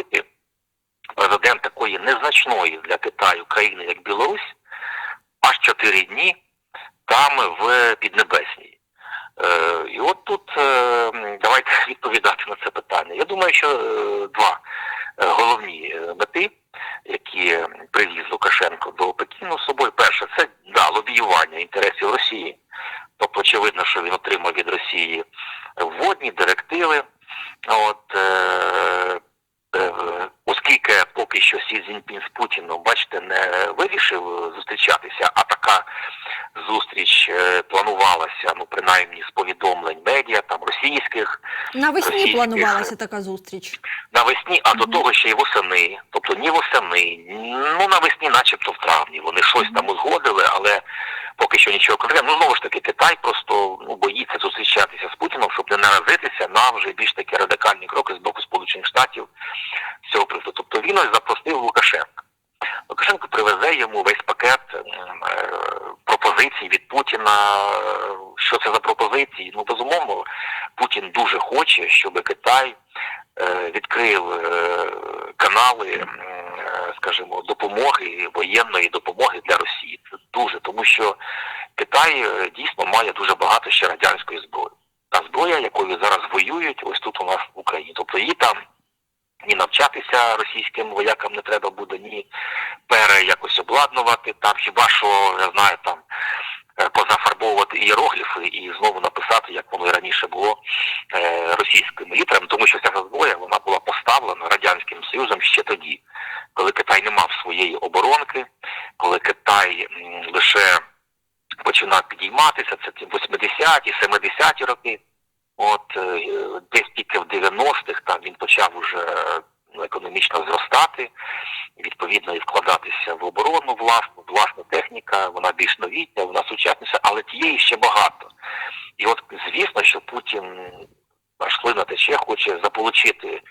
уявити президент такої незначної для Китаю країни, як Білорусь, аж чотири дні там в Піднебесній. Е, і от тут е, давайте відповідати на це питання. Я думаю, що е, два е, головні е, мети, які привіз Лукашенко до Пекіну з собою. Перше, це да, лобіювання інтересів Росії. Тобто, очевидно, що він отримав від Росії вводні директиви. От, е, поки що Сі Цзіньпін з Путіном, бачите, не вирішив зустрічатися, а така зустріч е, планувалася, ну принаймні з повідомлень медіа, там російських, Навесні Російських. планувалася така зустріч. навесні, а до того ще й восени. Тобто ні восени, ну навесні, начебто в травні. Вони щось там узгодили, але поки що нічого конкретного. Ну знову ж таки, Китай просто ну боїться зустрічатися з Путіном, щоб не наразитися на вже більш такі радикальні кроки з боку Сполучених Штатів з цього приводу. Тобто він ось запросив Лукашенка. Лукашенко привезе йому весь пакет е, пропозицій від Путіна. Що це за пропозиції? Ну безумовно, Путін дуже хоче, щоб Китай е, відкрив е, канали, скажімо, допомоги воєнної допомоги для Росії. Це дуже тому, що Китай дійсно має дуже багато ще радянської зброї. Та зброя, якою зараз воюють, ось тут у нас в Україні. Тобто її там ні навчатися російським воякам не треба буде, ні пере якось обладнувати. Там хіба що я знаю там е, позафарбовувати ієрогліфи і знову написати, як воно і раніше було е, російськими літерами, тому що ця зброя вона була поставлена радянським союзом ще тоді, коли Китай не мав своєї оборонки, коли Китай лише починав підійматися, це ті 80-ті, 70-ті роки. От е, десь тільки в 90-х там він почав уже ну, економічно зростати, відповідно і вкладатися в оборону власну, власна техніка, вона більш новітня, вона сучасніша, але тієї ще багато. І от звісно, що Путін аж слина тече, хоче заполучити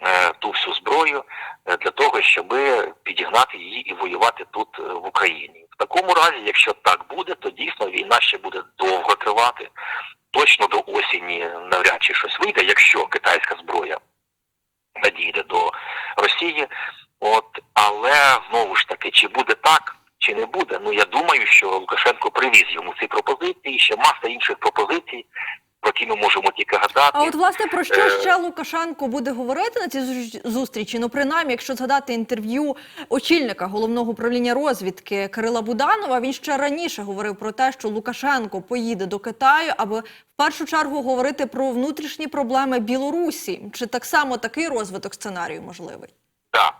е, ту всю зброю е, для того, щоб підігнати її і воювати тут е, в Україні. В такому разі, якщо так буде, то дійсно війна ще буде довго тривати. Точно до чи щось вийде, якщо китайська зброя надійде до Росії. От, але знову ж таки, чи буде так, чи не буде. Ну я думаю, що Лукашенко привіз йому ці пропозиції, ще маса інших пропозицій, ми можемо тільки гадати. А от власне про що Е. ще Лукашенко буде говорити на цій зустрічі? Ну, принаймні, якщо згадати інтерв'ю очільника головного управління розвідки Кирила Буданова, він ще раніше говорив про те, що Лукашенко поїде до Китаю, аби в першу чергу говорити про внутрішні проблеми Білорусі. Чи так само такий розвиток сценарію можливий? Так,